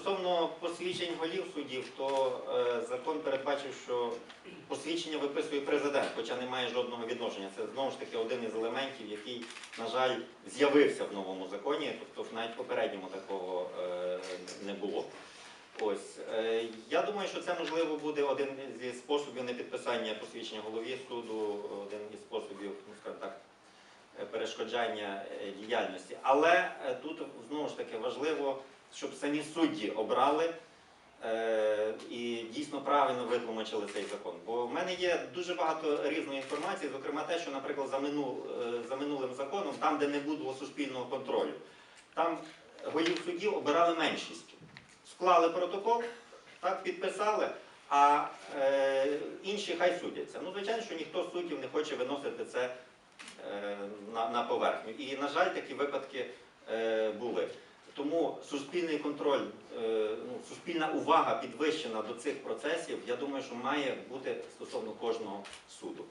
Стосовно посвідчень голів суддів, то е, закон передбачив, що посвідчення виписує президент, хоча не має жодного відношення. Це знову ж таки один із елементів, який, на жаль, з'явився в новому законі, тобто навіть в попередньому такого е, не було. Ось е, я думаю, що це можливо буде один зі способів непідписання посвідчення голові суду, один із способів, ну скажімо так, перешкоджання діяльності. Але тут знову ж таки важливо, щоб самі судді обрали е, і дійсно правильно витлумачили цей закон. Бо в мене є дуже багато різної інформації, зокрема те, що, наприклад, за, минул, е, за минулим законом, там, де не було суспільного контролю, там голів суддів обирали меншість. Склали протокол, так підписали, а е, інші хай судяться. Ну, звичайно, що ніхто з суддів не хоче виносити це е, на, на поверхню. І, на жаль, такі випадки е, були. Суспільний контроль, е, ну, суспільна увага підвищена до цих процесів, я думаю, що має бути стосовно кожного суду.